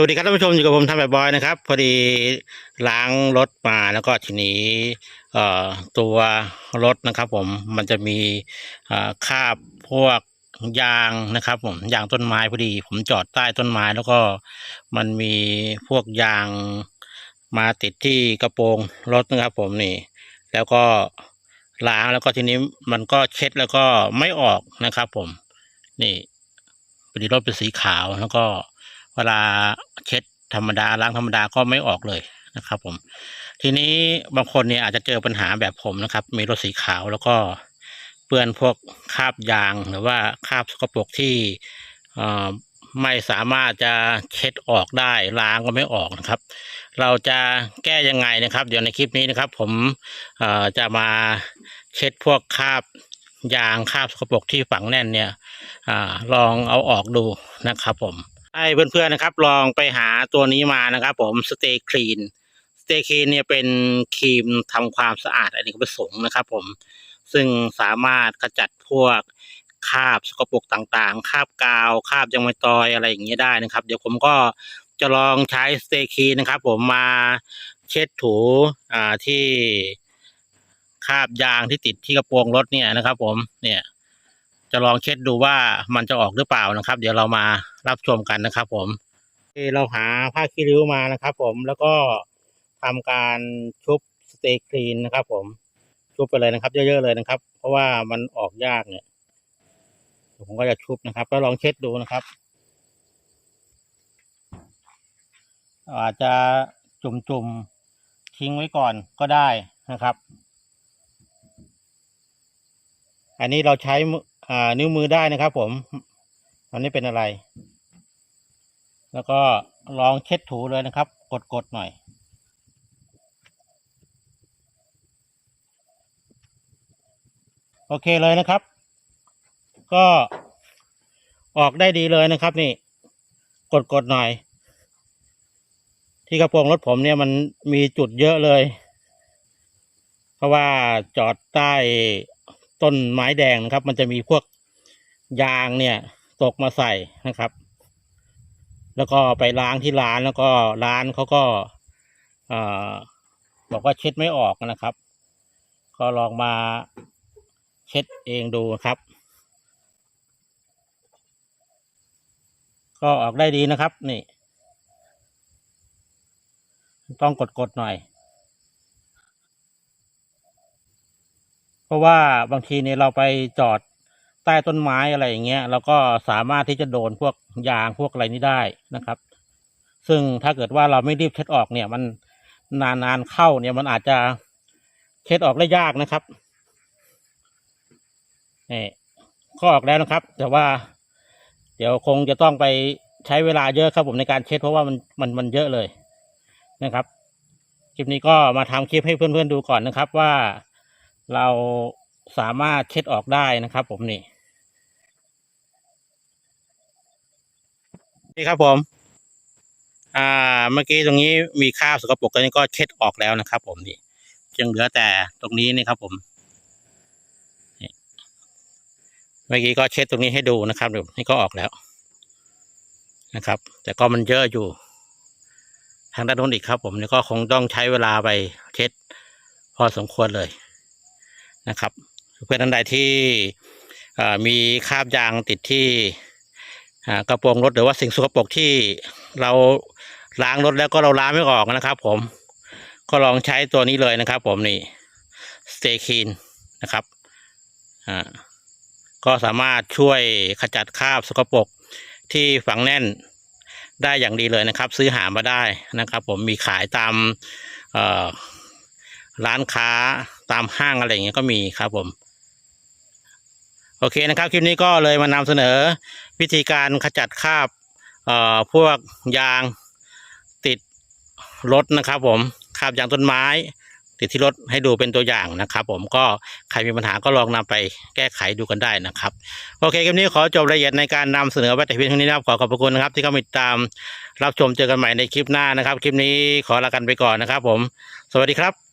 วัสดีครับท่านผู้ชมอยู่กับผมทำแบบบอยนะครับ พอดีล้างรถมาแล้วก็ทีนี้เอ่อตัวรถนะครับผมมันจะมีคราบพวกยางนะครับผมยางต้นไม้พอดี ผมจอดใต้ต้นไม้แล้วก็มันมีพวกยางมาติดที่กระโปรงรถนะครับผมนี่ แล้วก็ล้างแล้วก็ทีนี้มันก็เช็ดแล้วก็ไม่ออกนะครับผมนี่พอดีรถเป็นสีขาวแล้วก็ เวลาเช็ดธรรมดาล้างธรรมดาก็ไม่ออกเลยนะครับผมทีนี้บางคนเนี่ยอาจจะเจอปัญหาแบบผมนะครับ มีรถสีขาวแล้วก็เปื้อนพวกคราบยางหรือว่าคราบสกปรกที่อ่อไม่สามารถจะเช็ดออกได้ล้างก็ไม่ออกนะครับ เราจะแก้ยังไงนะครับ เดี๋ยวในคลิปนี้นะครับ ผมอ่อจะมาเช็ดพวกคราบยางคราบสกปรกที่ฝังแน่นเนี่ยอาลองเอาออกดูนะครับผม ให้เพื่อนๆนะครับ ลองไปหาตัวนี้มานะครับ ผมสเตย์คลีนสเตย์คลีนเนี่ยเป็นครีมทำความสะอาดอันนี้ก็ผสมนะครับ ผมซึ่งสามารถขจัดพวกคราบสกปรกต่างๆคราบกาวคราบยังไม่ตอยอะไรอย่างเงี้ยได้นะครับ เดี๋ยวผมก็จะลองใช้สเตย์คลีนนะครับ ผมมาเช็ดถูอ่าที่คราบยางที่ติดที่กระโปรงรถเนี่ยนะครับ ผมเนี่ยจะลองเช็ดดูว่ามันจะออกหรือเปล่านะครับ เดี๋ยวเรามา รับชมกันนะครับ ผมเราหาผ้าคีริ้วมานะครับ ผมแล้วก็ทำการชุบสเตย์คลีนนะครับ ผมชุบไปเลยนะครับ เยอะๆเลยนะครับ เพราะว่ามันออกยากเนี่ยผมก็จะชุบนะครับแล้วลองเช็ดดูนะครับ อาจจะจุ่มๆทิ้งไว้ก่อนก็ได้นะครับ อันนี้เราใช้อ่านิ้วมือได้นะครับ ผมมันไม่เป็นอะไร แล้วก็ลองเช็ดถูเลยนะครับ กดๆหน่อย โอเคเลยนะครับ ก็ออกได้ดีเลยนะครับ นี่ กดๆหน่อย ที่กระโปรงรถผมเนี่ยมันมีจุดเยอะเลย เพราะว่าจอดใต้ต้นไม้แดงนะครับ มันจะมีพวกยางเนี่ย ตกมาใส่นะครับ แล้วก็ไปล้างที่ร้านแล้วก็ร้านเขาก็อบอกว่าเช็ดไม่ออกนะครับ ก็ลองมาเช็ดเองดูครับ ก็ออกได้ดีนะครับ นี่ ต้องกดๆหน่อย เพราะว่าบางทีเนี่ยเราไปจอด ใต้ต้นไม้อะไรอย่างเงี้ยเราก็สามารถที่จะโดนพวกยางพวกอะไรนี้ได้นะครับ ซึ่งถ้าเกิดว่าเราไม่รีบเช็ดออกเนี่ย มันนานๆเข้าเนี่ยมันอาจจะเช็ดออกได้ยากนะครับนี่ก็ออกแล้วนะครับ แต่ว่า เดี๋ยวคงจะต้องไปใช้เวลาเยอะครับผมในการเช็ดเพราะว่ามันมันมันเยอะเลยนะครับคลิปนี้ก็มาทำคลิปให้เพื่อนๆดูก่อนนะครับว่าเราสามารถเช็ดออกได้นะครับผมนี่ นี่ครับผม อ่า เมื่อกี้ตรงนี้มีคราบสกปรกกันนี้ก็เช็ดออกแล้วนะครับ ผมนี่ยังเหลือแต่ตรงนี้นี่ครับ ผมเมื่อกี้ก็เช็ดตรงนี้ให้ดูนะครับดูนี่ก็ออกแล้วนะครับ แต่ก็มันเยอะอยู่ ทางด้านโน้นอีกครับ ผมนี่ก็คงต้องใช้เวลาไปเช็ด พอสมควรเลยนะครับ เพื่อนท่านใดที่อ่อมีคราบยางติดที่ กระโปรงรถหรือว่าสิ่งสกปรกที่เราล้างรถแล้วก็เราล้างไม่ออกนะครับ ผมก็ลองใช้ตัวนี้เลยนะครับ ผมนี่สเตคีนนะครับอ่าก็สามารถช่วยขจัดคราบสกปรกที่ฝังแน่นได้อย่างดีเลยนะครับ ซื้อหามาได้นะครับ ผมมีขายตามร้านค้าตามห้างอะไรอย่างเงี้ยก็มีครับผม โอเคนะครับ คลิปนี้ก็เลยมานำเสนอวิธีการขจัดคราบเอ่อพวกยางติดรถนะครับผมคราบยางต้นไม้ ติดที่รถให้ดูเป็นตัวอย่างนะครับ ผมก็ใครมีปัญหาก็ลองนำไปแก้ไขดูกันได้นะครับ โอเคคลิปนี้ขอจบรายละเอียดในการนำเสนอไว้แต่เพียงเท่านี้นะครับขอขอบพระคุณนะครับ ที่เข้ามาติดตามรับชมเจอกันใหม่ในคลิปหน้านะครับ คลิปนี้ขอลากันไปก่อนนะครับ ผม สวัสดีครับ